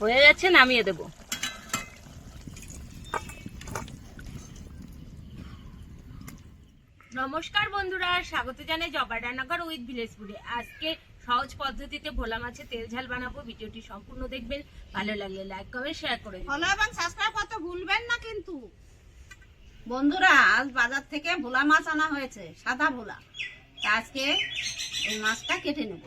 হয়ে গেছে নামিয়ে দেব। নমস্কার বন্ধুরা স্বাগত জানাই জবা রান্নাঘর উইথ ভিলেজপুরে। আজকে সহজ পদ্ধতিতে ভোলা মাছের তেল ঝাল বানাবো। ভিডিওটি সম্পূর্ণ দেখবেন ভালো লাগলে লাইক কমেন্ট শেয়ার করে ফলো এবং সাবস্ক্রাইব করতে ভুলবেন না কিন্তু। বন্ধুরা আজ বাজার থেকে ভোলা মাছ আনা হয়েছে সাদা ভোলা। তা আজকে এই মাছটা কেটে নেব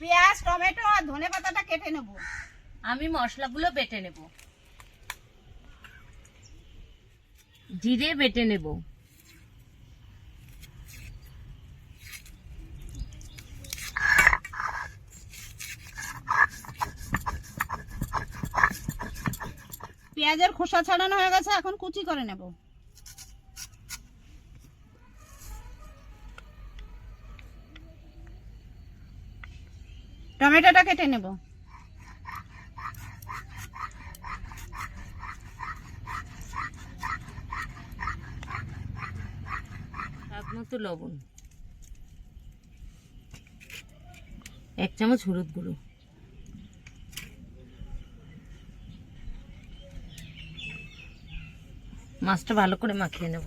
পেঁয়াজ টমেটো আর ধনে পাতাটা কেটে নেব। আমি মশলাগুলো বেটে নেব। জিরে বেটে নেব। পেঁয়াজের খোসা ছাড়ানো হয়ে গেছে এখন কুচি করে নেব। টমেটোটা কেটে নেব। মতো লবণ। এক চামচ হলুদ গুঁড়ো। মাছটা ভালো করে মাখিয়ে নেব।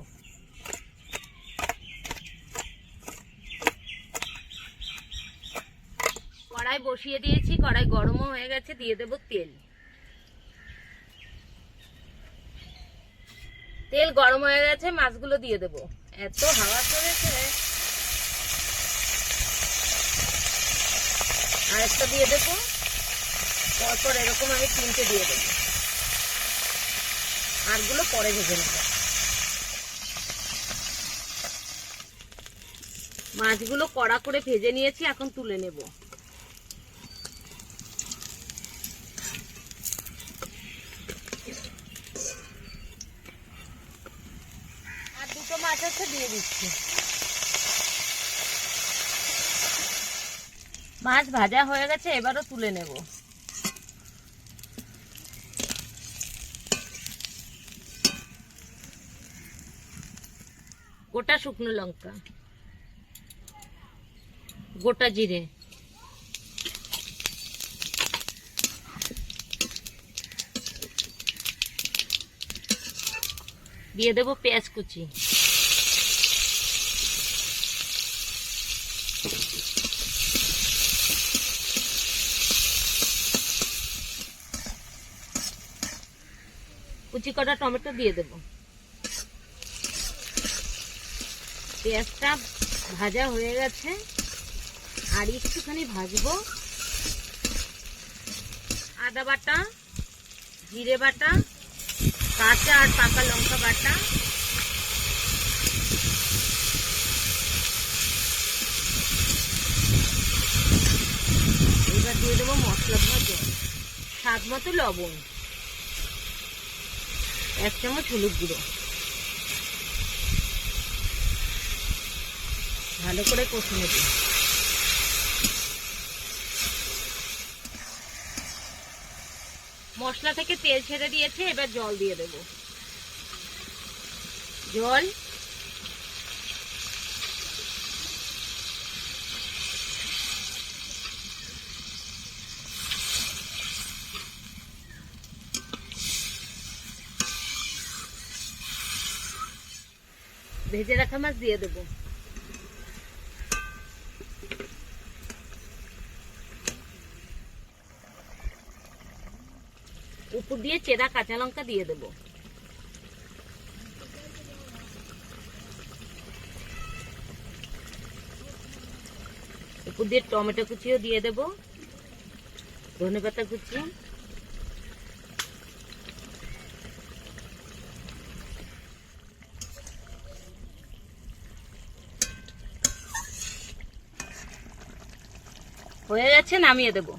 বসিয়ে দিয়েছি, কড়াই গরমও হয়ে গেছে, দিয়ে দেব তেল। তেল গরম হয়ে গেছে, মাছগুলো দিয়ে দেব। এত হাওয়া চলেছে। আর একটা দিয়ে দেবো। পরপর এরকম আমি তিনটে দিয়ে দেবো। আরগুলো পরে ভেজে নেব। মাছগুলো কড়া করে ভেজে নিয়েছি, এখন তুলে নেব আর দুটো মাছ আছে দিয়ে দিচ্ছি। মাছ ভাজা হয়ে গেছে, এবারও তুলে নেব। গোটা শুকনো লঙ্কা। গোটা জিরে। দিয়ে দেবো পেঁয়াজ কুচি। কুচি কটা টমেটো দিয়ে দেবো। পেঁয়াজটা ভাজা হয়ে গেছে। আর একটুখানি ভাজবো। আদা বাটা, জিরে বাটা, কাঁচা আর পাকা লঙ্কা বাটা। এবার দিয়ে দেবো মশলা ভাজা। স্বাদ মতো লবণ। এক চামচ হলুদ গুঁড়ো। ভালো করে কষে নেব মশলা থেকে তেল ছেড়ে দিয়েছে, এবার জল দিয়ে দেব। জল ভেজে রাখা মাছ দিয়ে দেবো। উপর দিয়ে চেরা কাঁচা লঙ্কা দিয়ে দেবো। উপর দিয়ে টমেটো কুচিও দিয়ে দেবো। ধনে পাতা কুচি। হয়ে গেছে নামিয়ে দেবো।